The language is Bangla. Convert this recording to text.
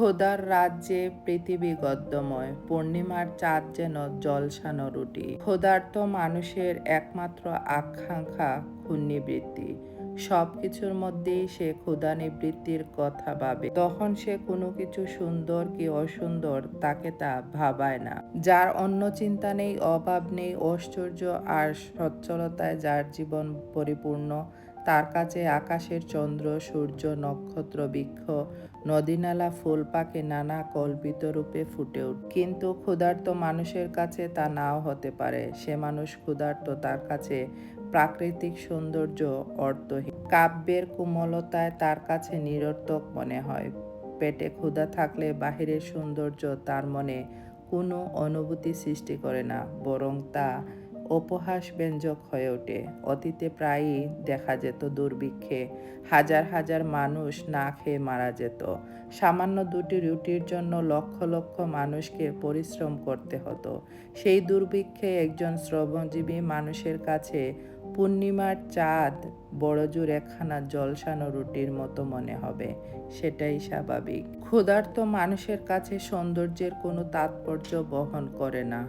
খোদার রাজ্যে পৃথিবী গদ্যময়, পূর্ণিমার চাঁদ যেন জলসানো রুটি। ক্ষুধার্ত মানুষের একমাত্র আকাঙ্ক্ষা ক্ষুণ্ণিবৃত্তি সব কিছুর মধ্যেই সে ক্ষুধা নিবৃত্তির কথা ভাবে। তখন সে কোনো কিছু সুন্দর কি অসুন্দর তাকে তা ভাবায় না। যার অন্য চিন্তা নেই, অভাব নেই, ঐশ্বর্য আর সচ্ছলতায় যার জীবন পরিপূর্ণ তার কাছে আকাশের চন্দ্র, সূর্য, নক্ষত্র, বৃক্ষ, নদীনালা ফুল পাখি নানা কল্পিত রূপে ফুটে উঠ কিন্তু ক্ষুধার্ত মানুষের কাছে তা নাও হতে পারে। সে মানুষ ক্ষুধার্ত, তার কাছে প্রাকৃতিক সৌন্দর্য অর্থহীন। কাব্যের কোমলতায় তার কাছে নিরর্থক মনে হয়। পেটে ক্ষুধা থাকলে বাহিরের সৌন্দর্য তার মনে কোনো অনুভূতি সৃষ্টি করে না, বরং তা উপহাস ব্যঞ্জক হয়ে ওঠে। অতীতে প্রায়ই দেখা যেত দুর্ভিক্ষে হাজার হাজার মানুষ না খেয়ে মারা যেত। সামান্য দুটি রুটির জন্য লক্ষ লক্ষ মানুষকে পরিশ্রম করতে হতো। সেই দুর্ভিক্ষে একজন শ্রমজীবী মানুষের কাছে পূর্ণিমার চাঁদ বড়জোর একখানা জলসানো রুটির মতো মনে হবে। সেটাই স্বাভাবিক। ক্ষুধার্ত মানুষের কাছে সৌন্দর্যের কোনো তাৎপর্য বহন করে না।